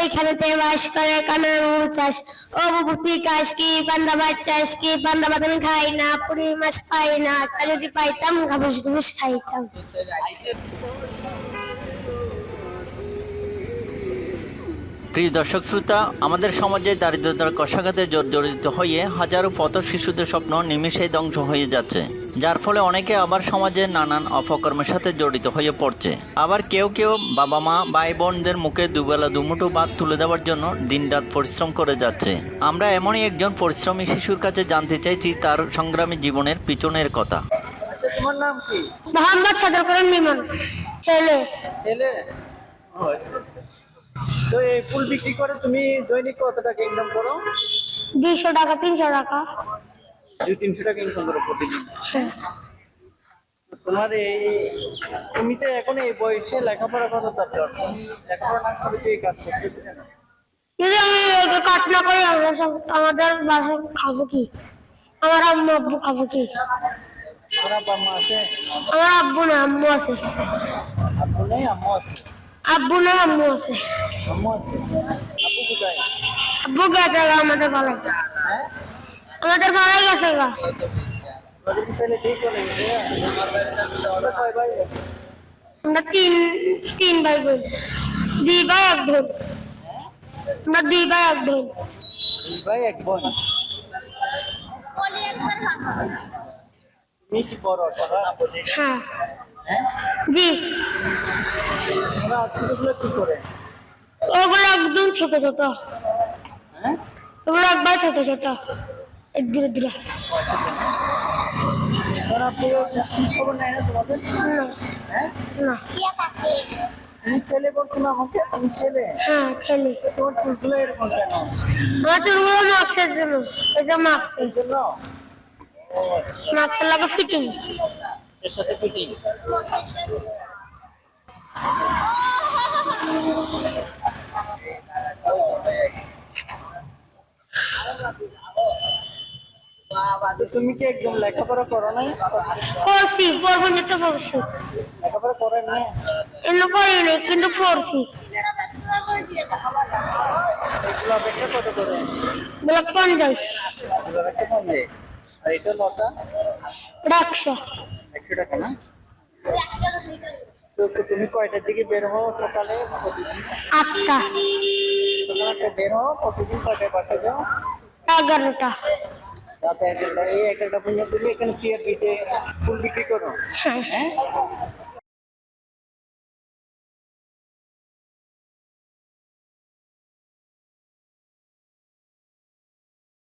এইখানেতে বাস করে বাবু চাষ। ও বাবু তুই কাজ কি পান্ডা ভাত চাষ কি? পান্ডা ভাত আমি খাই না পুরি মাছ খাই না তা যদি পাইতাম, ঘাবুস ঘুবুস খাইতাম। প্রিয় দর্শক শ্রোতা, আমাদের সমাজে দারিদ্রতার কষাঘাতে জর্জরিত হয়ে হাজারো পথ শিশুদের স্বপ্ন নিমেষে ধ্বংস হয়ে যাচ্ছে। যার ফলে অনেকে আবার সমাজে নানান অপকর্মের সাথে জড়িত হয়ে পড়ছে। আবার কেউ কেউ বাবা মা ভাই বোনদের মুখে দুবেলা দুমুঠো ভাত তুলে দেওয়ার জন্য দিনরাত পরিশ্রম করে যাচ্ছে। আমরা এমনই একজন পরিশ্রমী শিশুর কাছে জানতে চাইছি তার সংগ্রামী জীবনের পিছনের কথা। তোমার নাম কি? মোহাম্মদ সাদর করেন বিমান ছেলে। ছেলে? তো এই ফুল বিক্রি করে তুমি দৈনিক কত টাকা ইনকাম করো? দুইশো টাকা তিনশো টাকা। দুই তিনশো টাকা ইনকাম করো প্রতিদিন। তোমার এই তুমি তো এখন এই বয়সে লেখাপড়া করা দরকার তুমি লেখাপড়া না করে তুই এই কাজ করতেছো কেন যদি আমি কাজ না করি আমরা সব আমাদের বাসায় খাব কি? আমার আম্মু আব্বু খাব কি? আব্বা আছে? আমার আব্বু না আম্মু আছে। আব্বু নেই আম্মু আছে। আব্বু না আম্মু আছে। আম্মু আছে। আব্বু কোথায়? আব্বু গেছে আমাদের পালাই হ্যাঁ? আমাদের পালাই গেছে গা? আমরা তিন তিন ভাই বোন। দুই ভাই, এক বোন। আমরা দুই ভাই, এক ভাই এক বোন। হ্যাঁ। জি। করে ওগুলো একদম ছোট ছোট। ওগুলো ছোট ছোট। দূরে দূরে ওরা পুরো খোঁজ খবর নেয় না তোমাদের হ্যাঁ না। তুমি ছেলে বলছো না আমাকে? তুমি ছেলে। হ্যাঁ ছেলে। তোমার চুলগুলো এরকম কেন? আমার চুলগুলো মাক্সের জন্য। এই যে মাক্সের জন্য? মাক্সের লাগে ফিটিং এর সাথে ফিটিং তো তুমি কি একদম লেখাপড়া করো নাই? করছি পড়ব তো পড়ছি লেখাপড়া করেন না? এমনি করিনি কিন্তু পড়ছি এগুলো কত করে? বলে পঞ্চাশ। একটা আর এটা লতা? একশো। একশো টাকা না? তো তুমি কয়টার দিকে বের হও সকালে? আটটা। সকালে একটা বের হও প্রতিদিন কয়টায় বাসা যাও? এগারোটা। রাতে এগারোটা এই এগারোটা পর্যন্ত তুমি এখানে সিআর বিটে ফুল বিক্রি করো হ্যাঁ হ্যাঁ